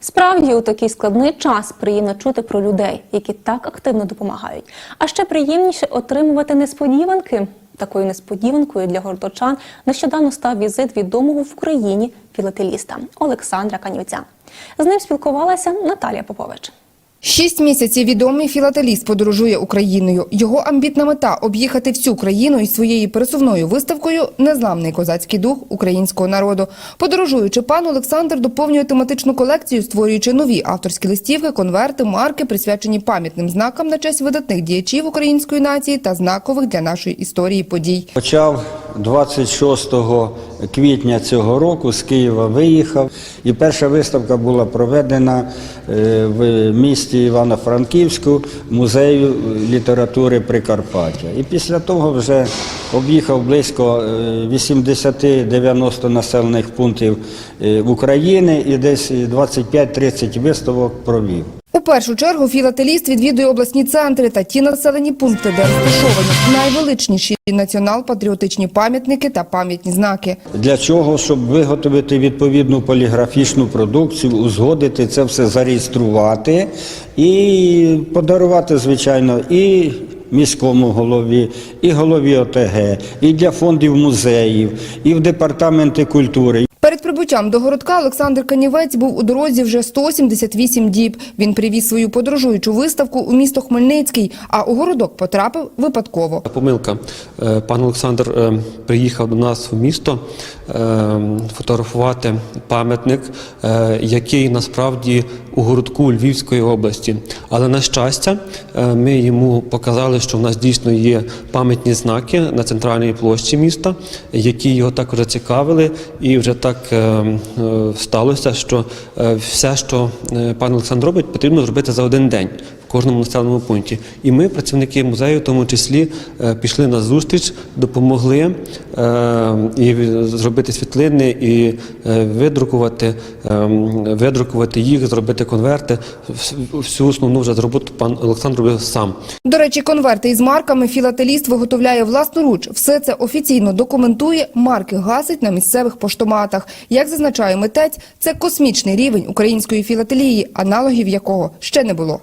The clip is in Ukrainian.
Справді у такий складний час приємно чути про людей, які так активно допомагають. А ще приємніше отримувати несподіванки. Такою несподіванкою для гордочан нещодавно став візит відомого в Україні філателіста Олександра Канівця. З ним спілкувалася Наталія Попович. Шість місяців відомий філателіст подорожує Україною. Його амбітна мета – об'їхати всю країну із своєю пересувною виставкою «Незламний козацький дух українського народу». Подорожуючи, пан Олександр доповнює тематичну колекцію, створюючи нові авторські листівки, конверти, марки, присвячені пам'ятним знакам на честь видатних діячів української нації та знакових для нашої історії подій. Почав 26 квітня цього року з Києва виїхав, і перша виставка була проведена е, в місті Івано-Франківську музею літератури Прикарпаття. І після того вже об'їхав близько е, 80-90 населених пунктів е, України і десь 25-30 виставок провів. Першу чергу філателіст відвідує обласні центри та ті населені пункти, де розташовані найвеличніші націонал-патріотичні пам'ятники та пам'ятні знаки. Для чого? Щоб виготовити відповідну поліграфічну продукцію, узгодити це все зареєструвати і подарувати, звичайно, і міському голові, і голові ОТГ, і для фондів музеїв, і в департаменти культури. Перед до городка Олександр Канівець був у дорозі вже 178 діб. Він привіз свою подорожуючу виставку у місто Хмельницький, а у городок потрапив випадково. Помилка. Е, Пан Олександр е, приїхав до нас в місто е, фотографувати пам'ятник, який насправді у городку Львівської області. Але на щастя, е, ми йому показали, що в нас дійсно є пам'ятні знаки на центральній площі міста, які його також зацікавили, і вже так е, е, сталося, що все, що пан Олександр робить, потрібно зробити за один день кожному населеному пункті. І ми, працівники музею, в тому числі, пішли на зустріч, допомогли і зробити світлини, і видрукувати, видрукувати їх, зробити конверти. Всю основну вже роботу пан Олександр сам. До речі, конверти із марками філателіст виготовляє власноруч. Все це офіційно документує, марки гасить на місцевих поштоматах. Як зазначає митець, це космічний рівень української філателії, аналогів якого ще не було.